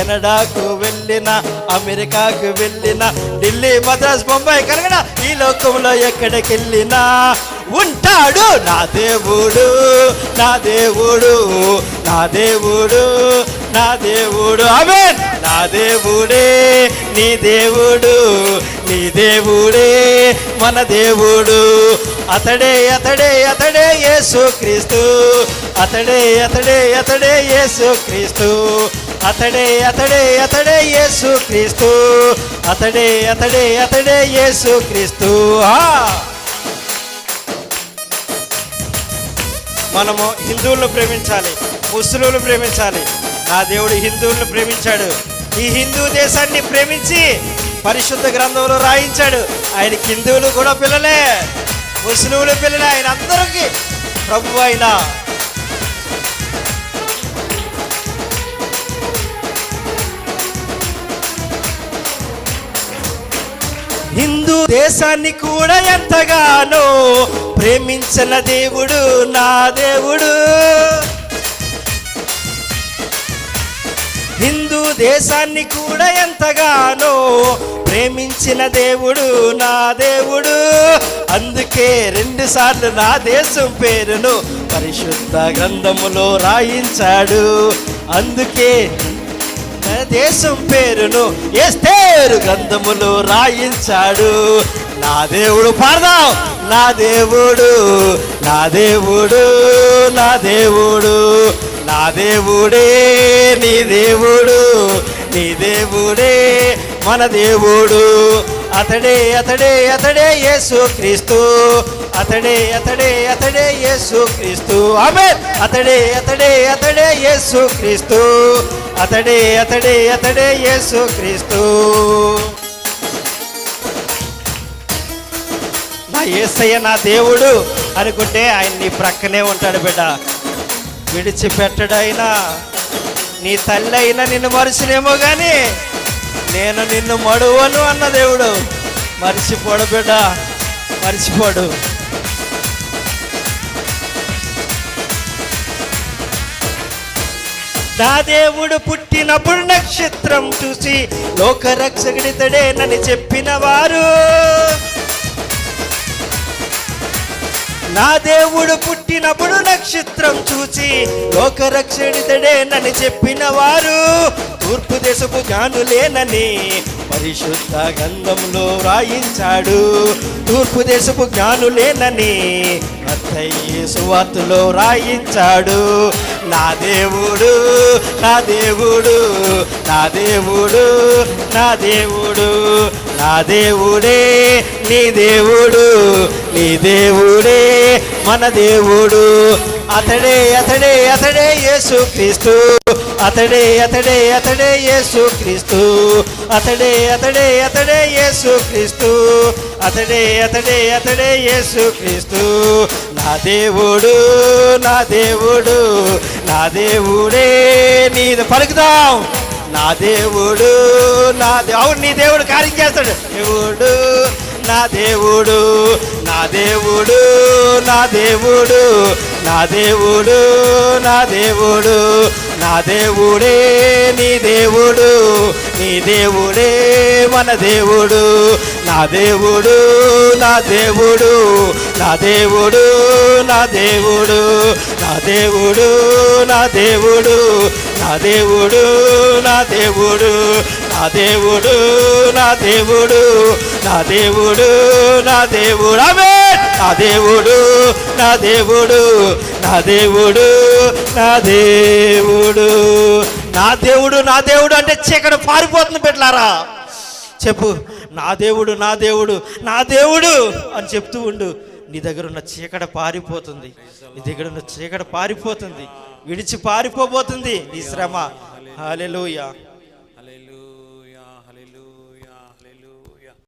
కెనడాకు వెళ్ళిన అమెరికాకు వెళ్ళిన ఢిల్లీ మద్రాస్ బొంబాయి కలగడ ఈ లోకంలో ఎక్కడికి వెళ్ళినా ఉంటాడు నా దేవుడు నా దేవుడు నా దేవుడు నా దేవుడు. అవే నా దేవుడే నీ దేవుడు నీ దేవుడే మన దేవుడు. అతడే అతడే అతడే యేసు క్రీస్తు అతడే అతడే అతడే యేసు క్రీస్తు అతడే అతడే అతడే యేసు క్రీస్తు. అతడే అతడే అతడే యేసు క్రీస్తు. మనము హిందువులను ప్రేమించాలి ముస్లింలను ప్రేమించాలి. నా దేవుడు హిందువులను ప్రేమించాడు. ఈ హిందూ దేశాన్ని ప్రేమించి పరిశుద్ధ గ్రంథంలో రాయించాడు. ఆయనకి హిందువులు కూడా పిల్లలే ముస్లింలు పిల్లలే. ఆయన అందరికీ ప్రభు అయినా హిందూ దేశాన్ని కూడా ఎంతగానో ప్రేమించిన దేవుడు నా దేవుడు. హిందూ దేశాన్ని కూడా ఎంతగానో ప్రేమించిన దేవుడు నా దేవుడు. అందుకే రెండు సార్లు నా దేశం పేరును పరిశుద్ధ గ్రంథములో రాయించాడు. అందుకే దేశం పేరును ఎస్తేరు గ్రంథములు రాయించాడు. నా దేవుడు పాడదాం. నా దేవుడు నా దేవుడు నా దేవుడు నా దేవుడే నీ దేవుడు నీ దేవుడే మన దేవుడు. అతడే అతడే అతడే యేసు క్రీస్తు. అతడే అతడే అతడే యేసు క్రీస్తు. ఆమె అతడే అతడే అతడే యేసు క్రీస్తు. అతడే అతడే అతడే యేసు క్రీస్తు నా యేసయ్య నా దేవుడు అనుకుంటే ఆయన నీ ప్రక్కనే ఉంటాడు బిడ్డ. విడిచిపెట్టడైనా నీ తల్లి అయినా నిన్ను మరిచినేమో కానీ నేను నిన్ను మడువను అన్న దేవుడు. మర్చిపోడు బిడ్డ మర్చిపోడు. నా దేవుడు పుట్టినప్పుడు నక్షత్రం చూసి లోకరక్షకుడితడేనని చెప్పిన వారు నా దేవుడు పుట్టినప్పుడు నక్షత్రం చూసి లోకరక్షణితడేనని చెప్పిన వారు తూర్పు దేశపు జ్ఞానులేనని పరిశుద్ధ గంధంలో వ్రాయించాడు. తూర్పు దేశపు జ్ఞానులేనని అత్తయ్య సువార్తలో రాయించాడు నా దేవుడు నా దేవుడు నా దేవుడు నా దేవుడు నా దేవుడే నీ దేవుడు నీ దేవుడే మన దేవుడు. అతడే అతడే అతడే యేసు క్రీస్తు. అతడే అతడే అతడే యేసు క్రీస్తు. అతడే అతడే అతడే యేసు క్రీస్తు. అతడే అతడే అతడే యేసు క్రీస్తు. నా దేవుడు నా దేవుడు నా దేవుడే నీది పలుకుదాం. నా దేవుడు నా అవును నీ దేవుడు కార్యం చేస్తాడు. దేవుడు నా దేవుడు నా దేవుడు నా దేవుడు నా దేవుడు నా దేవుడు నా దేవుడే నీ దేవుడు నీ దేవుడే మన దేవుడు. నా దేవుడు నా దేవుడు నా దేవుడు నా దేవుడు నా దేవుడు నా దేవుడు నా దేవుడు నా దేవుడు నా దేవుడు నా దేవుడు నా దేవుడు నా దేవుడు అమే నా దేవుడు నా దేవుడు నా దేవుడు నా దేవుడు నా దేవుడు నా దేవుడు అంటే చీకటి పారిపోతుంది పెట్టారా చెప్పు నా దేవుడు నా దేవుడు నా దేవుడు అని చెప్తూ ఉండు. నీ దగ్గర ఉన్న చీకట పారిపోతుంది. నీ దగ్గర ఉన్న చీకట పారిపోతుంది. విడిచి పారిపోబోతుంది నీ శ్రమ. హాలెలుయా